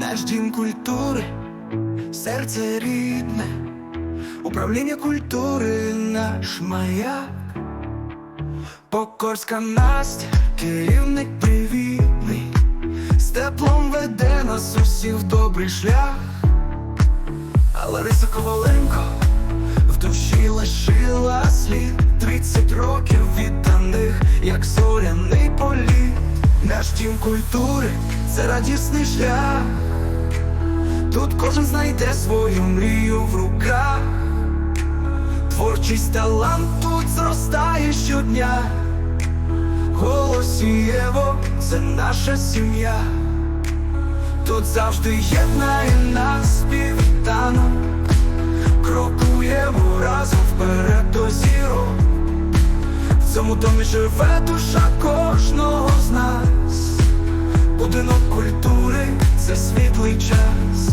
наш дім культури, серце рідне, управління культури, наш маяк, Покорська Настя, керівник привітний, з теплом веде нас усіх в добрий шлях, а Лариса Коваленко в душі лишила слід. 30 років відданих, як зоряний політ. Наш дім культури це радісний шлях. Тут кожен знайде свою мрію в руках. Творчість талант тут зростає щодня. Голосієво це наша сім'я. Тут завжди єднає нас співтанок Крокуємо разом вперед до зірок В цьому домі живе душа кожного з нас Будинок це світлий час.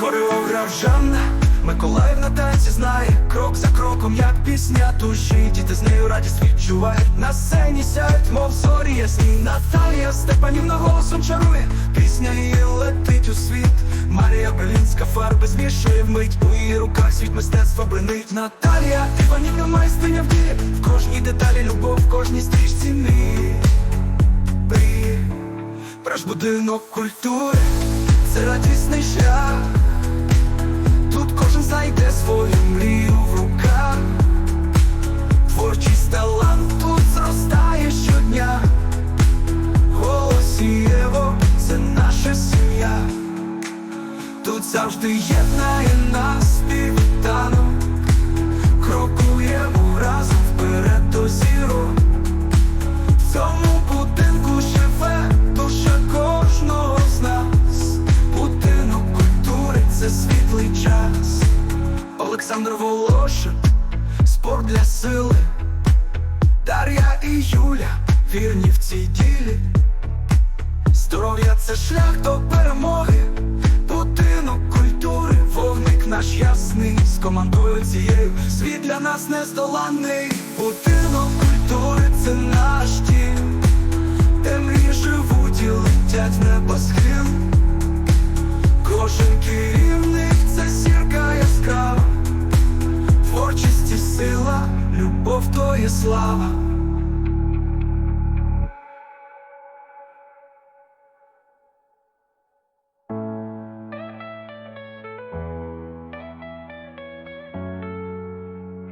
Хореограф Жанна Миколаїв на танці знає Крок за кроком, як пісня душі. Діти з нею радість відчувають. На сцені сяють, мов зорі ясні. Наталія Степанівна голосом чарує. Пісня її летить у світ. Марія Белінська фарби змішує вмить. У її руках світ мистецтва бренить. Наталія Іванівна майстриня в ділі. В кожній деталі любов, в кожній стрічці будинок культури. Це радісний шлях. Тут кожен знайде свою мрію в руках. Творчість талант тут зростає щодня. Голосієво це наша сім'я. Тут завжди єднає нас співтанок Крокуємо світлий час. Олександр Волошин, спорт для сили. Дар'я і Юля, вірні в цій ділі. Здоров'я це шлях до перемоги. Будинок культури, вогник наш ясний. З командою цією світ для нас нездоланний. Будинок культури слава